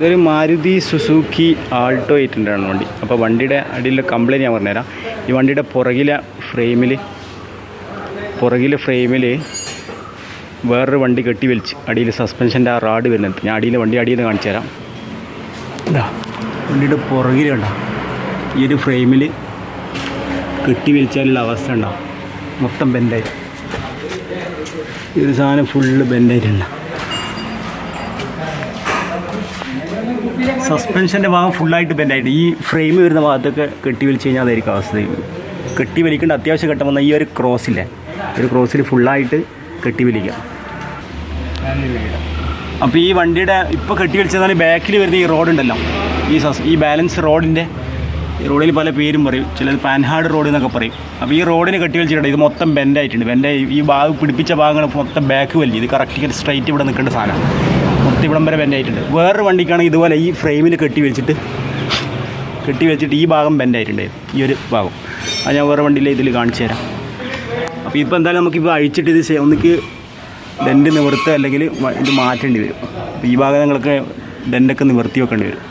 ഇതൊരു Maruti Suzuki Alto ആണ് വണ്ടി. അപ്പോൾ വണ്ടിയുടെ അടിയിലെ കംപ്ലയിന്റ് ഞാൻ പറഞ്ഞുതരാം. ഈ വണ്ടിയുടെ പുറകിലെ ഫ്രെയിമിൽ പുറകിലെ ഫ്രെയിമിൽ വേറൊരു വണ്ടി കെട്ടി വലിച്ച് അടിയിൽ സസ്പെൻഷന്റെ ആ റാഡ് വരുന്നത്. ഞാൻ അടിയിൽ വണ്ടി അടിയിൽ നിന്ന് കാണിച്ചു തരാം. ഇതാ വണ്ടിയുടെ പുറകിൽ കണ്ട? ഈ ഒരു ഫ്രെയിമിൽ കെട്ടി വലിച്ചാലുള്ള അവസ്ഥ ഉണ്ടാവും മൊത്തം ബെൻഡായി ഈ ഒരു സാധനം ഫുള്ള് ബെൻഡായിട്ടുണ്ട് സസ്പെൻഷന്റെ ഭാഗം ഫുള്ളായിട്ട് ബെൻഡായിട്ട് ഈ ഫ്രെയിം വരുന്ന ഭാഗത്തൊക്കെ കെട്ടി വലിച്ചു കഴിഞ്ഞാൽ അതായിരിക്കും അവസ്ഥ. കെട്ടി വലിക്കേണ്ട അത്യാവശ്യം ഘട്ടം വന്ന ഈ ഒരു ക്രോസില്ലേ ഒരു ക്രോസിൽ ഫുള്ളായിട്ട് കെട്ടി വലിക്കാം. അപ്പോൾ ഈ വണ്ടിയുടെ ഇപ്പോൾ കെട്ടി വലിച്ചതാണ് ബാക്കിൽ വരുന്ന ഈ റോഡുണ്ടല്ലോ ഈ സസ് ഈ ബാലൻസ് റോഡിന്റെ ഈ റോഡിൽ പല പേരും പറയും ചിലത് പാൻഹാർഡ് റോഡ് എന്നൊക്കെ പറയും. അപ്പോൾ ഈ റോഡിന് കെട്ടി വലിച്ചിട്ടുണ്ട് ഇത് മൊത്തം ബെൻഡായിട്ടുണ്ട് ബെൻഡ് ഈ ഭാഗം പിടിപ്പിച്ച ഭാഗങ്ങൾ മൊത്തം ബാക്ക് വലിയ ഇത് കറക്റ്റ് സ്ട്രൈറ്റ് ഇവിടെ നിൽക്കേണ്ട സാധനം. മൊത്തം ഇവിടം വരെ ബെൻഡ് ആയിട്ടുണ്ട്. വേറൊരു വണ്ടിക്കാണെങ്കിൽ ഇതുപോലെ ഈ ഫ്രെയിമിൽ കെട്ടി വെച്ചിട്ട് കെട്ടി വെച്ചിട്ട് ഈ ഭാഗം ബെൻഡ് ബെൻഡായിട്ടുണ്ട് ഈ ഒരു ഭാഗം. അത് ഞാൻ വേറെ വണ്ടിയിലെ ഇതിൽ കാണിച്ചു തരാം. അപ്പോൾ ഇപ്പോൾ എന്തായാലും നമുക്കിപ്പോൾ അഴിച്ചിട്ട് ഇത് ഒന്നിക്ക് ഡെന്റ് നിവർത്തുക അല്ലെങ്കിൽ ഇത് മാറ്റേണ്ടി വരും. അപ്പോൾ ഈ ഭാഗം നിങ്ങൾക്ക് ഡെന്റൊക്കെ നിവർത്തി വെക്കേണ്ടി വരും.